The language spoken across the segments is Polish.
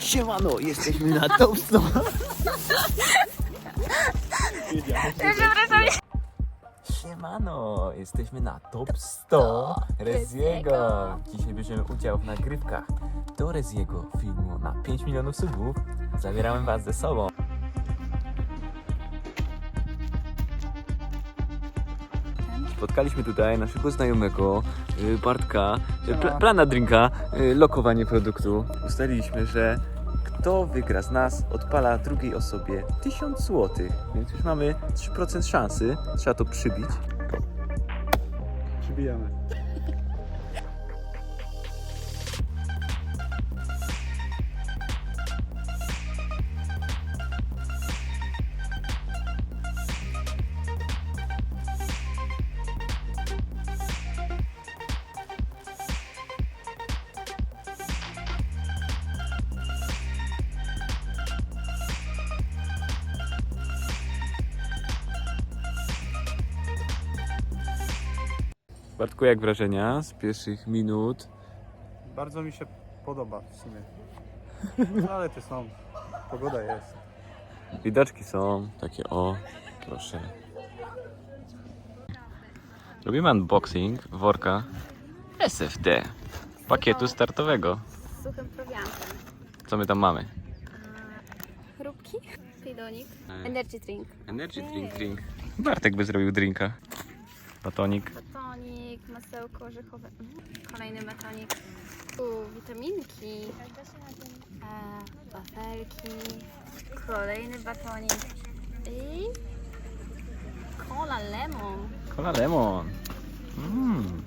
Siemano, jesteśmy na Top 100. Siemano, jesteśmy na Top 100 Reziego. Dzisiaj bierzemy udział w nagrywkach do Reziego filmu na 5 milionów subów. Zabieramy was ze sobą. Spotkaliśmy tutaj naszego znajomego y, Bartka, y, pla, plana drinka, y, lokowanie produktu. Ustaliliśmy, że kto wygra z nas, odpala drugiej osobie 1000 zł, więc już mamy 3% szansy. Trzeba to przybić. Przybijamy. Bartku, jak wrażenia z pierwszych minut? Bardzo mi się podoba w sumie. No, ale ty są. Pogoda jest. Widoczki są takie o, proszę. Robimy unboxing worka SFD, pakietu startowego. z suchym prowiantem. Co my tam mamy? Chrupki, pidonik, E. energy drink, Energy drink, drink. Bartek by zrobił drinka. Batonik. batonik, masełko orzechowe, mhm. kolejny batonik, u, witaminki, e, wafelki, kolejny batonik i cola lemon. Cola lemon. Mm.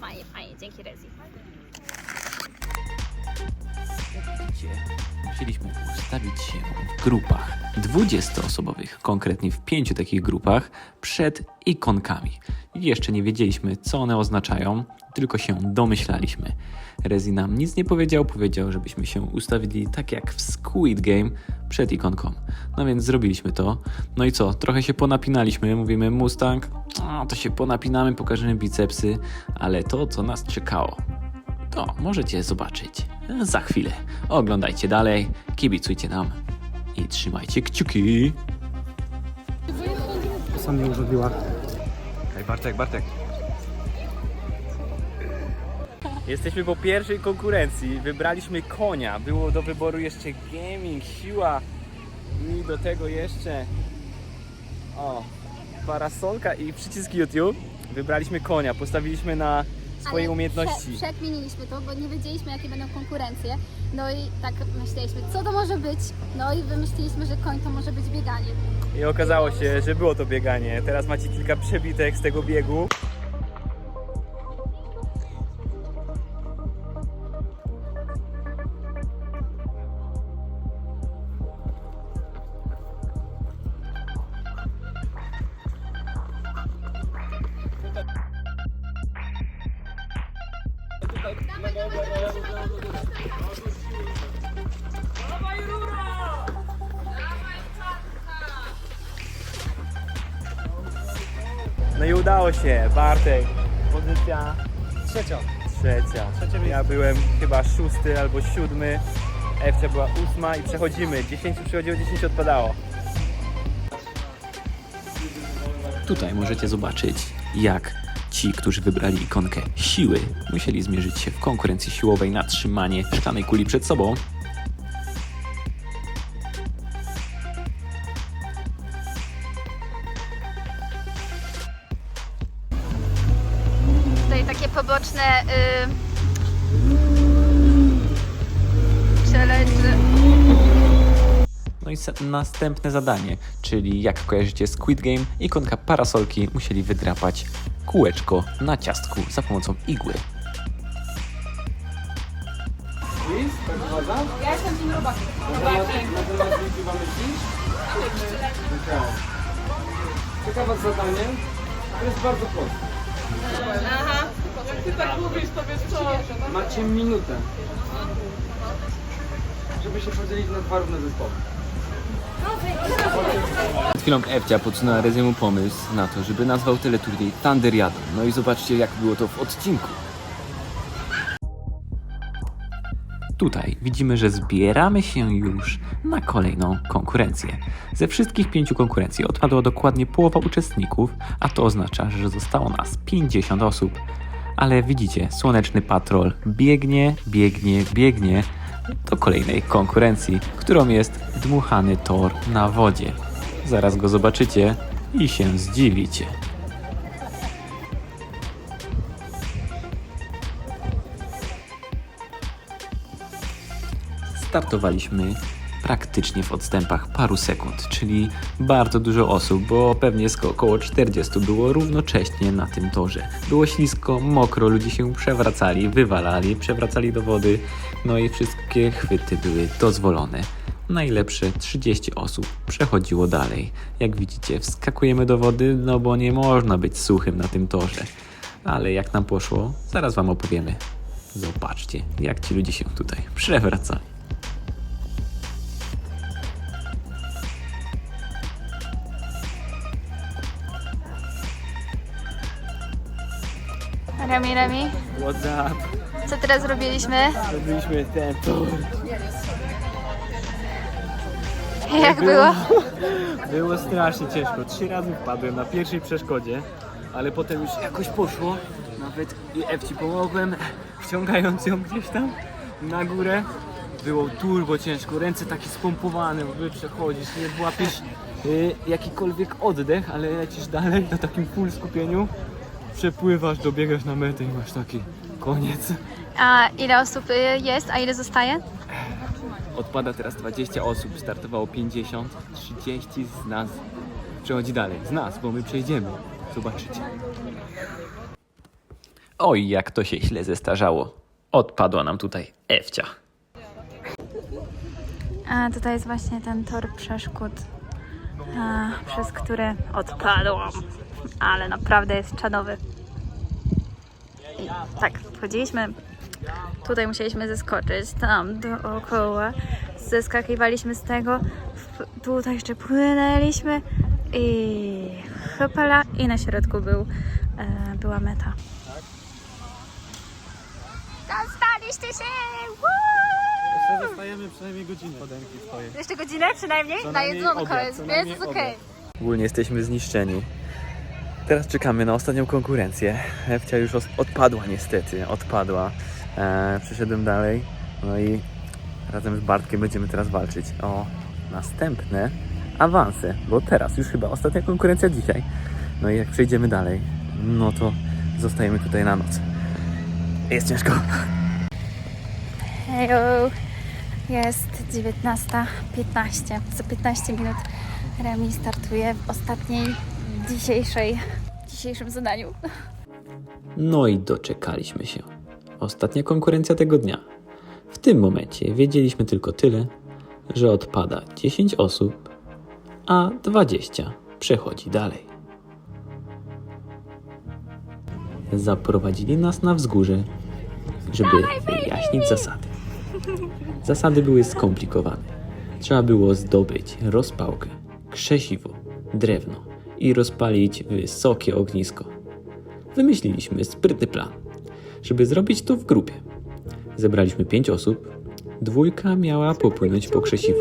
Fajnie, fajnie, dzięki Rezi. Jak musieliśmy ustawić się w grupach 20-osobowych, konkretnie w pięciu takich grupach, przed ikonkami. Jeszcze nie wiedzieliśmy, co one oznaczają, tylko się domyślaliśmy. Rezi nam nic nie powiedział, powiedział, żebyśmy się ustawili tak jak w Squid Game przed ikonką. No więc zrobiliśmy to. No i co? Trochę się ponapinaliśmy, mówimy Mustang, a, to się ponapinamy, pokażemy bicepsy, ale to, co nas czekało, to możecie zobaczyć za chwilę. Oglądajcie dalej, kibicujcie nam i trzymajcie kciuki. Sam nie urządziła. Hej Bartek, Bartek. Jesteśmy po pierwszej konkurencji. Wybraliśmy konia. Było do wyboru jeszcze gaming, siła i do tego jeszcze o, parasolka i przycisk YouTube. Wybraliśmy konia. Postawiliśmy na swoje Ale umiejętności. Prze, przekminiliśmy to, bo nie wiedzieliśmy jakie będą konkurencje. No i tak myśleliśmy, co to może być. No i wymyśliliśmy, że koń to może być bieganie. I okazało się, że było to bieganie. Teraz macie kilka przebitek z tego biegu. No i udało się, Bartek. Pozycja Trzecia. trzecia. Trzecie miejsce. Ja byłem chyba szósty albo siódmy. Ewcia była ósma i przechodzimy. 10 przychodziło, 10 odpadało. Tutaj możecie zobaczyć, jak ci, którzy wybrali ikonkę siły, musieli zmierzyć się w konkurencji siłowej na trzymanie szklanej kuli przed sobą. Tutaj takie poboczne y... No i następne zadanie, czyli jak kojarzycie Squid Game, ikonka parasolki musieli wydrapać kółeczko na ciastku za pomocą igły. Ciekawe zadanie. To jest bardzo proste. Ty tak mówisz, to wiesz co? Macie minutę, żeby się podzielić na dwa równe zespoły. Przed chwilą Ewcia podsunęła Reziemu pomysł na to, żeby nazwał teleturniej Thunderiadą. No i zobaczcie jak było to w odcinku. Tutaj widzimy, że zbieramy się już na kolejną konkurencję. Ze wszystkich pięciu konkurencji odpadła dokładnie połowa uczestników, a to oznacza, że zostało nas 50 osób. Ale widzicie, słoneczny patrol biegnie, biegnie, biegnie do kolejnej konkurencji, którą jest dmuchany tor na wodzie. Zaraz go zobaczycie i się zdziwicie. Startowaliśmy praktycznie w odstępach paru sekund, czyli bardzo dużo osób, bo pewnie około 40 było równocześnie na tym torze. Było ślisko, mokro, ludzie się przewracali, wywalali, przewracali do wody, no i wszystkie chwyty były dozwolone. Najlepsze 30 osób przechodziło dalej. Jak widzicie, wskakujemy do wody, no bo nie można być suchym na tym torze. Ale jak nam poszło, zaraz Wam opowiemy. Zobaczcie, jak ci ludzie się tutaj przewracali. Remi, Remi, What's up? co teraz robiliśmy? Robiliśmy ten tor. Jak było? Było strasznie ciężko. Trzy razy wpadłem na pierwszej przeszkodzie, ale potem już jakoś poszło. Nawet i Ewci pomogłem, wciągając ją gdzieś tam na górę. Było turbo ciężko, ręce takie spompowane, w ogóle przechodzisz, nie łapiesz y, jakikolwiek oddech, ale lecisz dalej na takim full skupieniu. Przepływasz, dobiegasz na metę i masz taki koniec. A ile osób y, jest, a ile zostaje? Odpada teraz 20 osób, startowało 50, 30 z nas przechodzi dalej. Z nas, bo my przejdziemy. Zobaczycie. Oj, jak to się źle zestarzało. Odpadła nam tutaj Ewcia. A tutaj jest właśnie ten tor przeszkód, a, przez który odpadłam. Ale naprawdę jest czadowy. I tak, wchodziliśmy. Tutaj musieliśmy zeskoczyć, tam dookoła. Zeskakiwaliśmy z tego. Tutaj jeszcze płynęliśmy i chopala i na środku był, e, była meta. Dostaliście się! Woo! Zostajemy przynajmniej godzinę. Podemki swoje. Jeszcze godzinę przynajmniej? Na jedzonko jest, więc okej. Ogólnie jesteśmy zniszczeni. Teraz czekamy na ostatnią konkurencję. Ewcia już odpadła niestety, odpadła. Eee, dalej, no i razem z Bartkiem będziemy teraz walczyć o następne awanse, bo teraz już chyba ostatnia konkurencja dzisiaj. No i jak przejdziemy dalej, no to zostajemy tutaj na noc. Jest ciężko. Hejo! Jest 19.15. Za 15 minut Remi startuje w ostatniej dzisiejszej, dzisiejszym zadaniu. No i doczekaliśmy się. Ostatnia konkurencja tego dnia. W tym momencie wiedzieliśmy tylko tyle, że odpada 10 osób, a 20 przechodzi dalej. Zaprowadzili nas na wzgórze, żeby wyjaśnić zasady. Zasady były skomplikowane. Trzeba było zdobyć rozpałkę, krzesiwo, drewno i rozpalić wysokie ognisko wymyśliliśmy sprytny plan, żeby zrobić to w grupie. Zebraliśmy pięć osób, dwójka miała popłynąć po krzesiwu,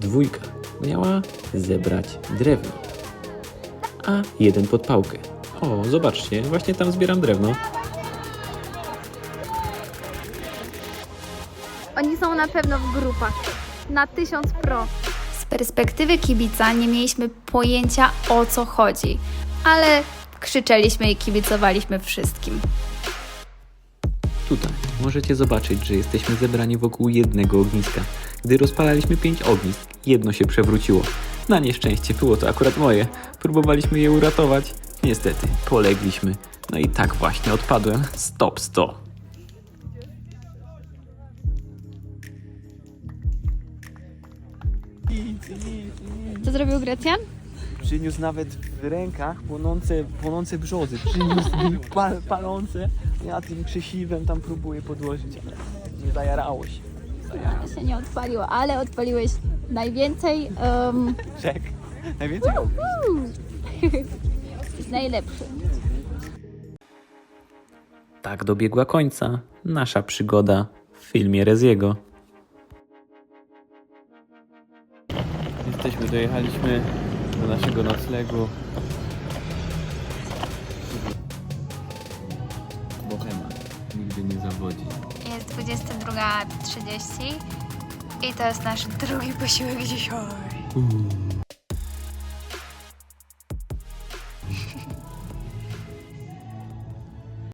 dwójka miała zebrać drewno, a jeden podpałkę. O, zobaczcie, właśnie tam zbieram drewno. Oni są na pewno w grupach. Na 1000 pro. Perspektywy kibica nie mieliśmy pojęcia o co chodzi, ale krzyczeliśmy i kibicowaliśmy wszystkim. Tutaj możecie zobaczyć, że jesteśmy zebrani wokół jednego ogniska. Gdy rozpalaliśmy pięć ognisk, jedno się przewróciło. Na nieszczęście było to akurat moje. Próbowaliśmy je uratować. Niestety, polegliśmy. No i tak właśnie odpadłem. Stop 100. Co zrobił Grecjan? Przyniósł nawet w rękach płonące, płonące brzozy. Przyniósł pal, palące. Ja tym krzesiwem tam próbuję podłożyć, ale nie zajarało się. Zajarało się nie odpaliło, ale odpaliłeś najwięcej. Um, Czek. Najwięcej najlepszy. Tak dobiegła końca nasza przygoda filmie Reziego. Jesteśmy, dojechaliśmy do naszego noclegu. Bohema nigdy nie zawodzi. Jest 22.30 i to jest nasz drugi posiłek dzisiaj.